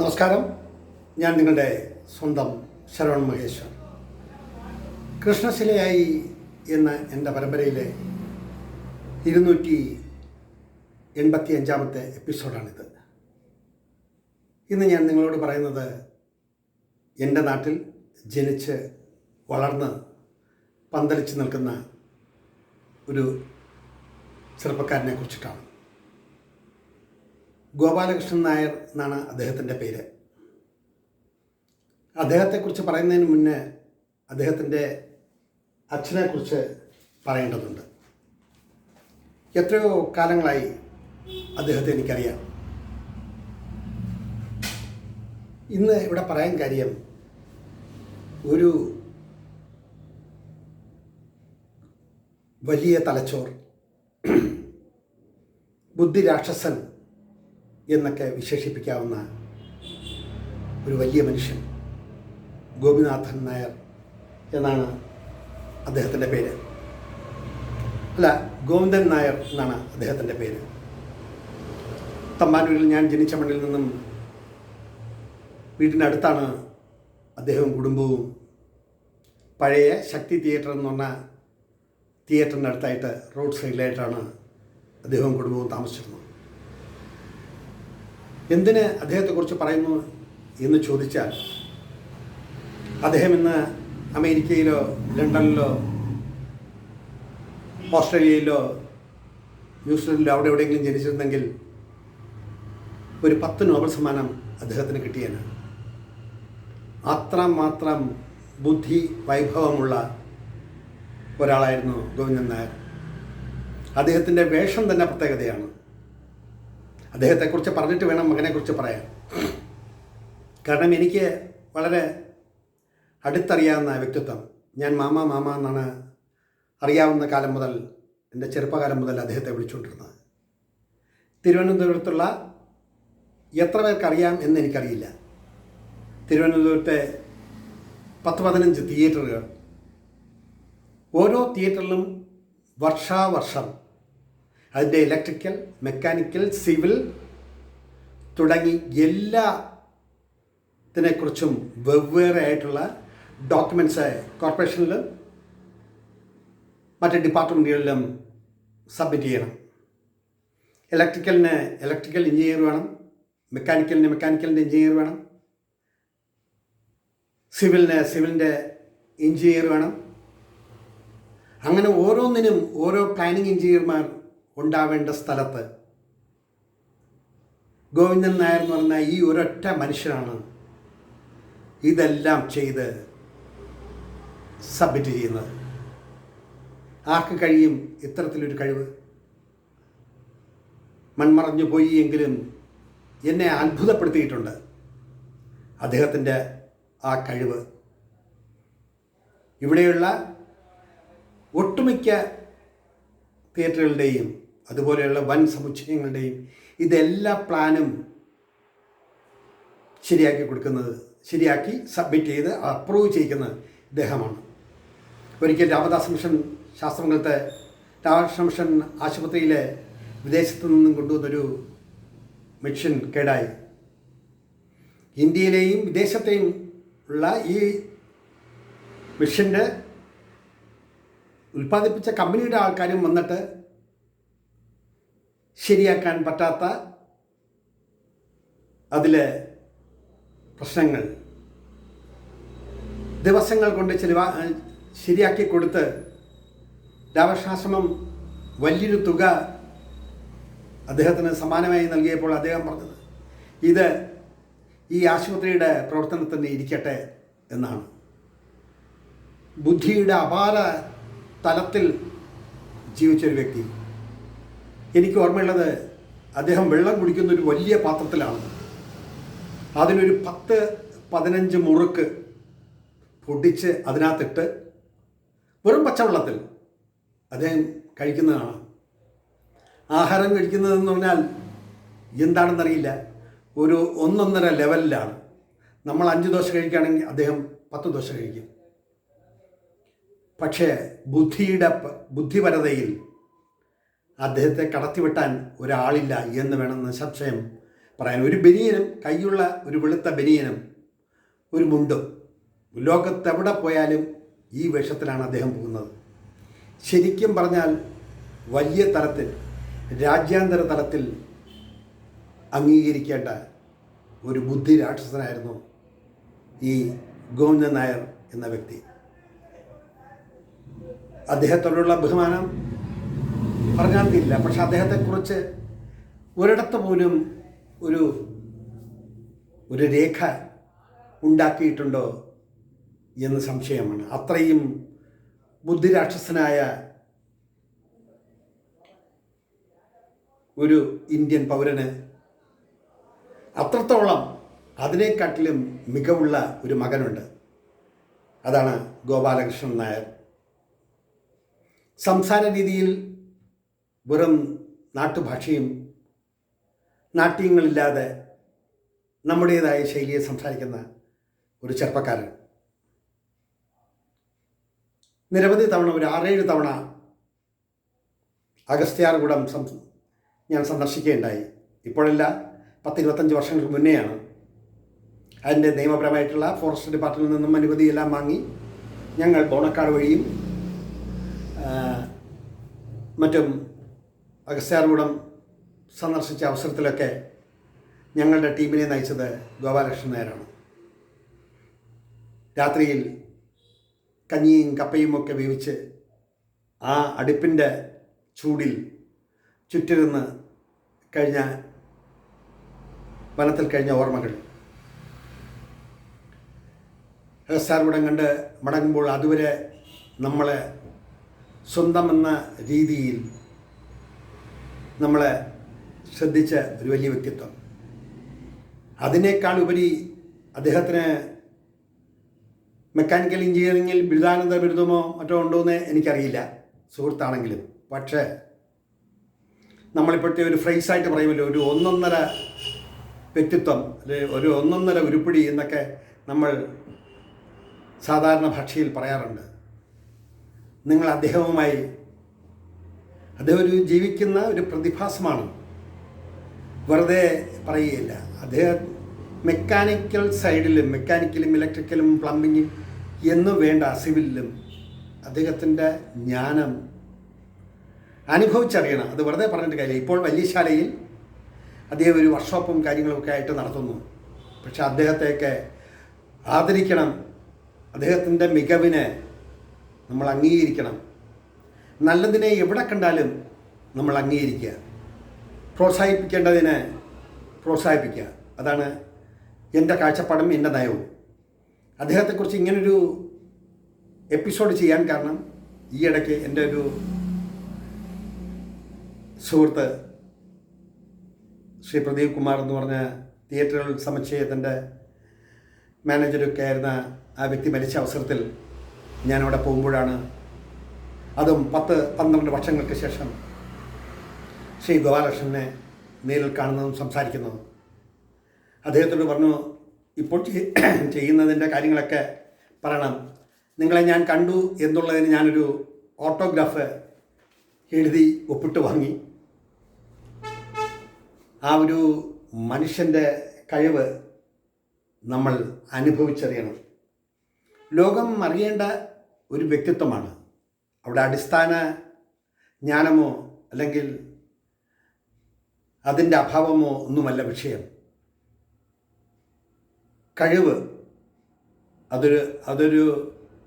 നമസ്കാരം. ഞാൻ നിങ്ങളുടെ സ്വന്തം ശരവൺ മഹേശ്വർ. കൃഷ്ണശിലയായി എന്ന എന്റെ പരമ്പരയിലെ ഇരുന്നൂറ്റി എൺപത്തി അഞ്ചാമത്തെ എപ്പിസോഡാണിത്. ഇന്ന് ഞാൻ നിങ്ങളോട് പറയുന്നത് എന്റെ നാട്ടിൽ ജനിച്ച് വളർന്ന് പന്തലിച്ച് നിൽക്കുന്ന ഒരു ചെറുപ്പക്കാരനെ കുറിച്ചിട്ടാണ്. ഗോപാലകൃഷ്ണൻ നായർ എന്നാണ് അദ്ദേഹത്തിന്റെ പേര്. അദ്ദേഹത്തെക്കുറിച്ച് പറയുന്നതിന് മുന്നേ അദ്ദേഹത്തിന്റെ അച്ഛനെക്കുറിച്ച് പറയേണ്ടതുണ്ട്. എത്രയോ കാലങ്ങളായി അദ്ദേഹത്തെ എനിക്കറിയാം. ഇന്ന് ഇവിടെ പറയാൻ കാര്യം ഒരു വലിയ തലച്ചോർ ബുദ്ധിരാക്ഷസൻ എന്നൊക്കെ വിശേഷിപ്പിക്കാവുന്ന ഒരു വലിയ മനുഷ്യൻ ഗോപിനാഥൻ നായർ എന്നാണ് അദ്ദേഹത്തിന്റെ പേര്. അല്ല ഗോവിന്ദൻ നായർ എന്നാണ് അദ്ദേഹത്തിന്റെ പേര്. തമ്പാനൂരിൽ ഞാൻ ജനിച്ച മണ്ണിൽ നിന്നും വീടിനടുത്താണ് അദ്ദേഹവും കുടുംബവും. പഴയ ശക്തി തിയേറ്റർ എന്ന് പറഞ്ഞ തിയേറ്ററിന്റെ അടുത്തായിട്ട് റോഡ് സൈഡിലായിട്ടാണ് അദ്ദേഹവും കുടുംബവും താമസിച്ചിരുന്നത്. എന്തിന് അദ്ദേഹത്തെക്കുറിച്ച് പറയുന്നു എന്ന് ചോദിച്ചാൽ അദ്ദേഹം ഇന്ന് അമേരിക്കയിലോ ലണ്ടനിലോ ഓസ്ട്രേലിയയിലോ ന്യൂസിലൻഡിലോ അവിടെ എവിടെയെങ്കിലും ജനിച്ചിരുന്നെങ്കിൽ ഒരു പത്ത് നോബൽ സമ്മാനം അദ്ദേഹത്തിന് കിട്ടിയേനെ. അത്രമാത്രം ബുദ്ധി വൈഭവമുള്ള ഒരാളായിരുന്നു ഗോവിന്ദൻ നായർ. അദ്ദേഹത്തിന്റെ വേഷം തന്നെ പ്രത്യേകതയാണ്. അദ്ദേഹത്തെക്കുറിച്ച് പറഞ്ഞിട്ട് വേണം മകനെക്കുറിച്ച് പറയാൻ. കാരണം എനിക്ക് വളരെ അടുത്തറിയാവുന്ന വ്യക്തിത്വം. ഞാൻ മാമ മാമ എന്നാണ് അറിയാവുന്ന കാലം മുതൽ എന്റെ ചെറുപ്പകാലം മുതൽ അദ്ദേഹത്തെ വിളിച്ചുകൊണ്ടിരുന്നത്. തിരുവനന്തപുരത്തുള്ള എത്ര പേർക്കറിയാം എന്ന് എനിക്കറിയില്ല. തിരുവനന്തപുരത്തെ പത്ത് പതിനഞ്ച് തിയേറ്ററുകൾ. ഓരോ തിയേറ്ററിലും വർഷാവർഷം അതിന്റെ ഇലക്ട്രിക്കൽ മെക്കാനിക്കൽ സിവിൽ തുടങ്ങി എല്ലാത്തിനെക്കുറിച്ചും വെവ്വേറെ ആയിട്ടുള്ള ഡോക്യുമെന്റ്സ് കോർപ്പറേഷനിലും മറ്റ് ഡിപ്പാർട്ട്മെന്റുകളിലും സബ്മിറ്റ് ചെയ്യണം. ഇലക്ട്രിക്കലിന് ഇലക്ട്രിക്കൽ എഞ്ചിനീയർ വേണം. മെക്കാനിക്കലിന് മെക്കാനിക്കലിന്റെ എഞ്ചിനീയർ വേണം. സിവിലിന് സിവിലിന്റെ എഞ്ചിനീയർ വേണം. അങ്ങനെ ഓരോന്നിനും ഓരോ പ്ലാനിങ് എഞ്ചിനീയർമാർ ഉണ്ടാവേണ്ട സ്ഥലത്ത്. ഗോവിന്ദൻ നായർ എന്ന് പറഞ്ഞ ഈ ഒരൊറ്റ മനുഷ്യനാണ് ഇതെല്ലാം ചെയ്ത് സബ്മിറ്റ് ചെയ്യുന്നത്. ആർക്ക് കഴിയും ഇത്തരത്തിലൊരു കഴിവ്? മൺമറഞ്ഞു പോയി എങ്കിലും എന്നെ അത്ഭുതപ്പെടുത്തിയിട്ടുണ്ട് അദ്ദേഹത്തിന്റെ ആ കഴിവ്. ഇവിടെയുള്ള ഒട്ടുമിക്ക തിയേറ്ററുകളുടെയും അതുപോലെയുള്ള വൻ സമുച്ചയങ്ങളുടെയും ഇതെല്ലാ പ്ലാനും ശരിയാക്കി കൊടുക്കുന്നത് ശരിയാക്കി സബ്മിറ്റ് ചെയ്ത് അപ്രൂവ് ചെയ്യിക്കുന്ന ഇദ്ദേഹമാണ്. ഒരിക്കൽ രാമദാസ് മിഷൻ ശാസ്ത്രങ്ങളത്തെ രാമകൃഷ്ണ മിഷൻ ആശുപത്രിയിലെ വിദേശത്തു നിന്നും കൊണ്ടുവന്നൊരു മിഷൻ കേടായി. ഇന്ത്യയിലെയും വിദേശത്തെയും ഉള്ള ഈ മെഷീന്റെ ഉൽപ്പാദിപ്പിച്ച കമ്പനിയുടെ ആൾക്കാരും വന്നിട്ട് ശരിയാക്കാൻ പറ്റാത്ത അതിലെ പ്രശ്നങ്ങൾ. ദിവസങ്ങൾ കൊണ്ട് ചെലവാ ശരിയാക്കി കൊടുത്ത് രാമകൃഷ്ണാശ്രമം വലിയൊരു തുക അദ്ദേഹത്തിന് സമ്മാനമായി നൽകിയപ്പോൾ അദ്ദേഹം പറഞ്ഞത് ഇത് ഈ ആശുപത്രിയുടെ പ്രവർത്തനത്തിന് ഇരിക്കട്ടെ എന്നാണ്. ബുദ്ധിയുടെ അപാര തലത്തിൽ ജീവിച്ചൊരു വ്യക്തി. എനിക്ക് ഓർമ്മയുള്ളത് അദ്ദേഹം വെള്ളം കുടിക്കുന്ന ഒരു വലിയ പാത്രത്തിലാണ്. അതിനൊരു പത്ത് പതിനഞ്ച് മുറുക്ക് പൊടിച്ച് അതിനകത്തിട്ട് വെറും പച്ചവെള്ളത്തിൽ അദ്ദേഹം കഴിക്കുന്നതാണ്. ആഹാരം കഴിക്കുന്നതെന്ന് പറഞ്ഞാൽ എന്താണെന്നറിയില്ല. ഒരു ഒന്നൊന്നര ലെവലിലാണ്. നമ്മൾ അഞ്ച് ദോശ കഴിക്കുകയാണെങ്കിൽ അദ്ദേഹം പത്ത് ദോശ കഴിക്കും. പക്ഷേ ബുദ്ധിയുടെ ബുദ്ധിപരതയിൽ അദ്ദേഹത്തെ കടത്തിവിട്ടാൻ ഒരാളില്ല എന്ന് വേണമെന്ന് സംശയം പറയാൻ. ഒരു ബനിയനും കൈയുള്ള ഒരു വെളുത്ത ബനിയനും ഒരു മുണ്ടും. ലോകത്തെവിടെ പോയാലും ഈ വേഷത്തിലാണ് അദ്ദേഹം പോകുന്നത്. ശരിക്കും പറഞ്ഞാൽ വലിയ തലത്തിൽ രാജ്യാന്തര തലത്തിൽ അംഗീകരിക്കേണ്ട ഒരു ബുദ്ധി രാക്ഷസനായിരുന്നു ഈ ഗോവിന്ദൻ നായർ എന്ന വ്യക്തി. അദ്ദേഹത്തോടുള്ള ബഹുമാനം പറഞ്ഞാൽ തീരില്ല പക്ഷെ അദ്ദേഹത്തെക്കുറിച്ച് ഒരിടത്ത് പോലും ഒരു ഒരു രേഖ ഉണ്ടാക്കിയിട്ടുണ്ടോ എന്ന് സംശയമാണ്. അത്രയും ബുദ്ധിരാക്ഷസനായ ഒരു ഇന്ത്യൻ പൗരന് അത്രത്തോളം അതിനെക്കാട്ടിലും മികവുള്ള ഒരു മകനുണ്ട്. അതാണ് ഗോപാലകൃഷ്ണൻ നായർ. സംസാര രീതിയിൽ വെറും നാട്ടുഭാഷയും നാട്യങ്ങളില്ലാതെ നമ്മുടേതായ ശൈലിയെ സംസാരിക്കുന്ന ഒരു ചെറുപ്പക്കാരൻ. നിരവധി തവണ ഒരു ആറേഴ് തവണ അഗസ്ത്യാർകൂടം സം ഞാൻ സന്ദർശിക്കുകയുണ്ടായി. ഇപ്പോഴല്ല പത്തിരുപത്തഞ്ച് വർഷങ്ങൾക്ക് മുന്നെയാണ്. അതിന്റെ നിയമപരമായിട്ടുള്ള ഫോറസ്റ്റ് ഡിപ്പാർട്ട്മെന്റിൽ നിന്നും അനുമതിയെല്ലാം വാങ്ങി ഞങ്ങൾ ബോണക്കാട് വഴിയും മറ്റും അഗസ്ത്യാർകൂടം സന്ദർശിച്ച അവസരത്തിലൊക്കെ ഞങ്ങളുടെ ടീമിനെ നയിച്ചത് ഗോപാലകൃഷ്ണൻ നായരാണ്. രാത്രിയിൽ കഞ്ഞിയും കപ്പയും ഒക്കെ വേവിച്ച് ആ അടുപ്പിന്റെ ചൂടിൽ ചുറ്റിരുന്ന് കഴിഞ്ഞ വനത്തിൽ കഴിഞ്ഞ ഓർമ്മകൾ. രസാർകൂടം കണ്ട് മടങ്ങുമ്പോൾ അതുവരെ നമ്മളെ സ്വന്തമെന്ന രീതിയിൽ നമ്മളെ ശ്രദ്ധിച്ച ഒരു വലിയ വ്യക്തിത്വം. അതിനേക്കാൾ ഉപരി അദ്ദേഹത്തിന് മെക്കാനിക്കൽ എഞ്ചിനീയറിങ്ങിൽ ബിരുദാനന്ദ ബിരുദമോ മറ്റോ ഉണ്ടോ എന്ന് എനിക്കറിയില്ല. സുഹൃത്താണെങ്കിലും. പക്ഷേ നമ്മളിപ്പോഴത്തെ ഒരു ഫ്രൈസായിട്ട് പറയുമല്ലോ ഒരു ഒന്നൊന്നര വ്യക്തിത്വം അല്ലെ ഒരു ഒന്നൊന്നര ഉരുപ്പിടി എന്നൊക്കെ നമ്മൾ സാധാരണ ഭാഷയിൽ പറയാറുണ്ട്. നിങ്ങൾ അദ്ദേഹവുമായി അദ്ദേഹം ഒരു ജീവിക്കുന്ന ഒരു പ്രതിഭാസമാണ്. വെറുതെ പറയുകയില്ല. അദ്ദേഹം മെക്കാനിക്കൽ സൈഡിലും മെക്കാനിക്കലും ഇലക്ട്രിക്കലും പ്ലംബിങ്ങും എന്നും വേണ്ട സിവിലിലും അദ്ദേഹത്തിന്റെ ജ്ഞാനം അനുഭവിച്ചറിയണം. അത് വെറുതെ പറഞ്ഞിട്ട് കാര്യമില്ല. ഇപ്പോൾ വലിയശാലയിൽ അദ്ദേഹം ഒരു വർക്ക്ഷോപ്പും കാര്യങ്ങളൊക്കെ ആയിട്ട് നടത്തുന്നു. പക്ഷെ അദ്ദേഹത്തെയൊക്കെ ആദരിക്കണം. അദ്ദേഹത്തിന്റെ മികവിനെ നമ്മൾ അംഗീകരിക്കണം. നല്ലതിനെ എവിടെ കണ്ടാലും നമ്മൾ അംഗീകരിക്കുക. പ്രോത്സാഹിപ്പിക്കേണ്ടതിനെ പ്രോത്സാഹിപ്പിക്കുക. അതാണ് എന്റെ കാഴ്ചപ്പാടും എന്റെ നയവും. അദ്ദേഹത്തെക്കുറിച്ച് ഇങ്ങനൊരു എപ്പിസോഡ് ചെയ്യാൻ കാരണം ഈ ഇടയ്ക്ക് എന്റെ ഒരു സുഹൃത്ത് ശ്രീ പ്രദീപ് കുമാർ എന്ന് പറഞ്ഞ തിയേറ്ററുകൾ സമുച്ചയത്തിന്റെ മാനേജരൊക്കെ ആയിരുന്ന ആ വ്യക്തി മരിച്ച അവസരത്തിൽ ഞാനവിടെ പോകുമ്പോഴാണ് അതും പത്ത് പന്ത്രണ്ട് വർഷങ്ങൾക്ക് ശേഷം ശ്രീ ഗോപാലകൃഷ്ണനെ നേരിൽ കാണുന്നതും സംസാരിക്കുന്നതും. അദ്ദേഹത്തോട് പറഞ്ഞു ഇപ്പോൾ ചെയ്യുന്നതിന്റെ കാര്യങ്ങളൊക്കെ പറയണം. നിങ്ങളെ ഞാൻ കണ്ടു എന്നുള്ളതിന് ഞാനൊരു ഓട്ടോഗ്രാഫ് എഴുതി ഒപ്പിട്ട് വാങ്ങി. ആ ഒരു മനുഷ്യന്റെ കഴിവ് നമ്മൾ അനുഭവിച്ചറിയണം. ലോകം അറിയേണ്ട ഒരു വ്യക്തിത്വമാണ് അവിടെ അടിസ്ഥാന ജ്ഞാനമോ അല്ലെങ്കിൽ അതിന്റെ അഭാവമോ ഒന്നുമല്ല വിഷയം. കഴിവ് അതൊരു അതൊരു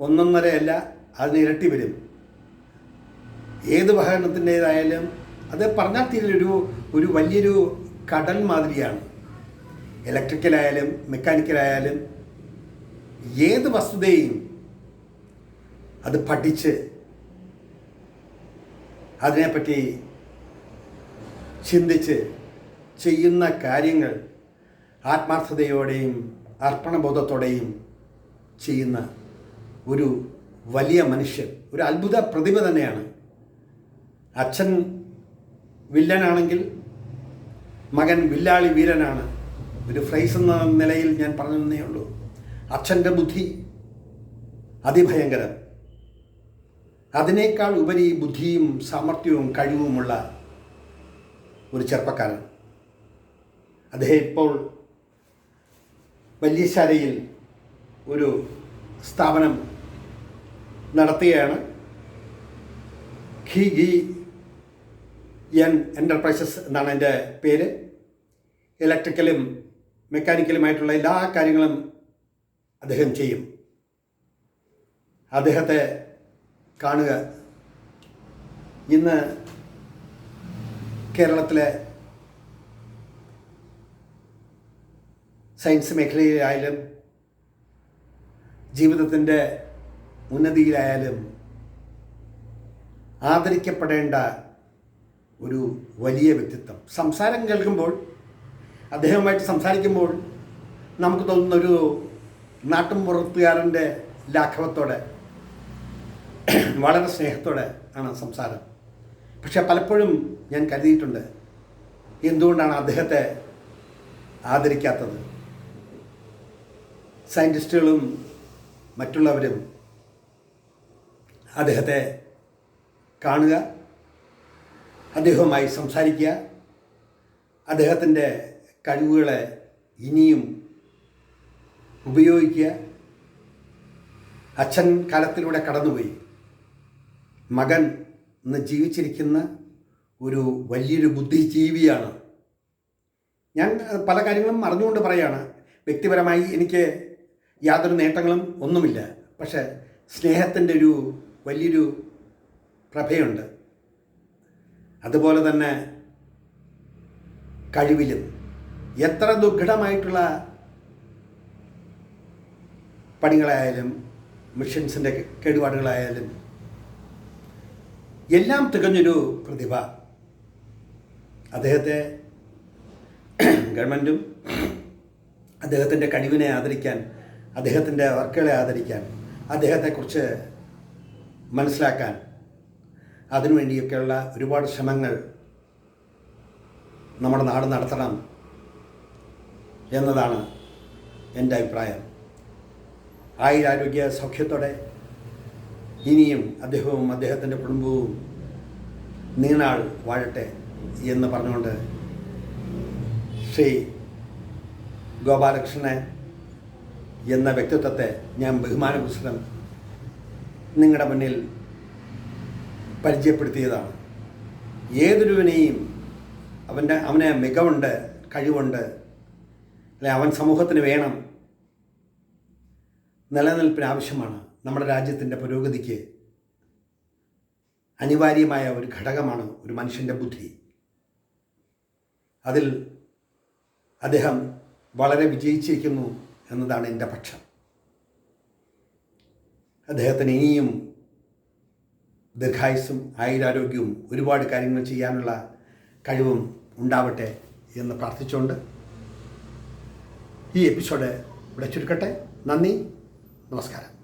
ഒന്നൊന്നരയല്ല അതിന് ഇരട്ടി വരും. ഏത് ഭരണത്തിന്റേതായാലും അത് പറഞ്ഞാൽ തീരൊരു ഒരു വലിയൊരു കടൽ മാതിരിയാണ്. ഇലക്ട്രിക്കലായാലും മെക്കാനിക്കലായാലും ഏത് വസ്തുതയും അത് പഠിച്ച് അതിനെപ്പറ്റി ചിന്തിച്ച് ചെയ്യുന്ന കാര്യങ്ങൾ ആത്മാർത്ഥതയോടെയും അർപ്പണബോധത്തോടെയും ചെയ്യുന്ന ഒരു വലിയ മനുഷ്യൻ ഒരു അത്ഭുത പ്രതിഭ തന്നെയാണ്. അച്ഛൻ വില്ലനാണെങ്കിൽ മകൻ വില്ലാളി വീരനാണ്. ഒരു ഫ്രൈസ് എന്ന നിലയിൽ ഞാൻ പറഞ്ഞതേ ഉള്ളൂ. അച്ഛന്റെ ബുദ്ധി അതിഭയങ്കരം. അതിനേക്കാൾ ഉപരി ബുദ്ധിയും സാമർഥ്യവും കഴിവുമുള്ള ഒരു ചെറുപ്പക്കാരൻ. അദ്ദേഹം ഇപ്പോൾ വല്യശാലയിൽ ഒരു സ്ഥാപനം നടത്തുകയാണ്. ഖി ഗി എൻ എന്റർപ്രൈസസ് എന്നാണ് എന്റെ പേര്. ഇലക്ട്രിക്കലും മെക്കാനിക്കലുമായിട്ടുള്ള എല്ലാ കാര്യങ്ങളും അദ്ദേഹം ചെയ്യും. അദ്ദേഹത്തെ കാണുക. ഇന്ന് കേരളത്തിലെ സയൻസ് മേഖലയിലായാലും ജീവിതത്തിന്റെ ഉന്നതിയിലായാലും ആദരിക്കപ്പെടേണ്ട ഒരു വലിയ വ്യക്തിത്വം. സംസാരം കേൾക്കുമ്പോൾ അദ്ദേഹവുമായിട്ട് സംസാരിക്കുമ്പോൾ നമുക്ക് തോന്നുന്ന ഒരു നാട്ടുംപുറത്തുകാരന്റെ ലാഘവത്തോടെ വളരെ സ്നേഹത്തോടെ ആണ് സംസാരം. പക്ഷെ പലപ്പോഴും ഞാൻ കരുതിയിട്ടുണ്ട് എന്തുകൊണ്ടാണ് അദ്ദേഹത്തെ ആദരിക്കാത്തത്? സയന്റിസ്റ്റുകളും മറ്റുള്ളവരും അദ്ദേഹത്തെ കാണുക അദ്ദേഹവുമായി സംസാരിക്കുക അദ്ദേഹത്തിന്റെ കഴിവുകളെ ഇനിയും ഉപയോഗിക്കുക. അച്ഛൻ കാലത്തിലൂടെ കടന്നുപോയി. മകൻ ഇന്ന് ജീവിച്ചിരിക്കുന്ന ഒരു വലിയൊരു ബുദ്ധിജീവിയാണ്. ഞാൻ പല കാര്യങ്ങളും അറിഞ്ഞുകൊണ്ട് പറയാണ്. വ്യക്തിപരമായി എനിക്ക് യാതൊരു നേട്ടങ്ങളും ഒന്നുമില്ല. പക്ഷെ സ്നേഹത്തിന്റെ ഒരു വലിയൊരു പ്രഭയുണ്ട്. അതുപോലെ തന്നെ കഴിവിലും. എത്ര ദുർഘടമായിട്ടുള്ള പണികളായാലും മിഷൻസിന്റെ കേടുപാടുകളായാലും എല്ലാം തികഞ്ഞൊരു പ്രതിഭ. അദ്ദേഹത്തെ ഗവൺമെന്റും അദ്ദേഹത്തിന്റെ കഴിവിനെ ആദരിക്കാൻ അദ്ദേഹത്തിന്റെ വർക്കുകളെ ആദരിക്കാൻ അദ്ദേഹത്തെക്കുറിച്ച് മനസ്സിലാക്കാൻ അതിനുവേണ്ടിയൊക്കെയുള്ള ഒരുപാട് ശ്രമങ്ങൾ നമ്മുടെ നാട് നടത്തണം എന്നതാണ് എന്റെ അഭിപ്രായം. ആയുരാരോഗ്യ സൗഖ്യത്തോടെ ഇനിയും അദ്ദേഹവും അദ്ദേഹത്തിന്റെ കുടുംബവും നീണാൾ വാഴട്ടെ എന്ന് പറഞ്ഞുകൊണ്ട് ശ്രീ ഗോപാലകൃഷ്ണൻ എന്ന വ്യക്തിത്വത്തെ ഞാൻ ബഹുമാനപുസ്തകം നിങ്ങളുടെ മുന്നിൽ പരിചയപ്പെടുത്തിയതാണ്. ഏതൊരുവിനെയും അവന്റെ അവനെ മികവുണ്ട് കഴിവുണ്ട് അല്ലെ അവൻ സമൂഹത്തിന് വേണം നിലനിൽപ്പിന് ആവശ്യമാണ്. നമ്മുടെ രാജ്യത്തിന്റെ പുരോഗതിക്ക് അനിവാര്യമായ ഒരു ഘടകമാണ് ഒരു മനുഷ്യന്റെ ബുദ്ധി. അതിൽ അദ്ദേഹം വളരെ വിജയിച്ചിരിക്കുന്നു എന്നതാണ് എന്റെ പക്ഷം. അദ്ദേഹത്തിന് ഇനിയും ദീർഘായുസ്സും ആയുരാരോഗ്യവും ഒരുപാട് കാര്യങ്ങൾ ചെയ്യാനുള്ള കഴിവും ഉണ്ടാവട്ടെ എന്ന് പ്രാർത്ഥിച്ചുകൊണ്ട് ഈ എപ്പിസോഡ് ഇവിടെ ചുരുക്കട്ടെ. നന്ദി. നമസ്കാരം.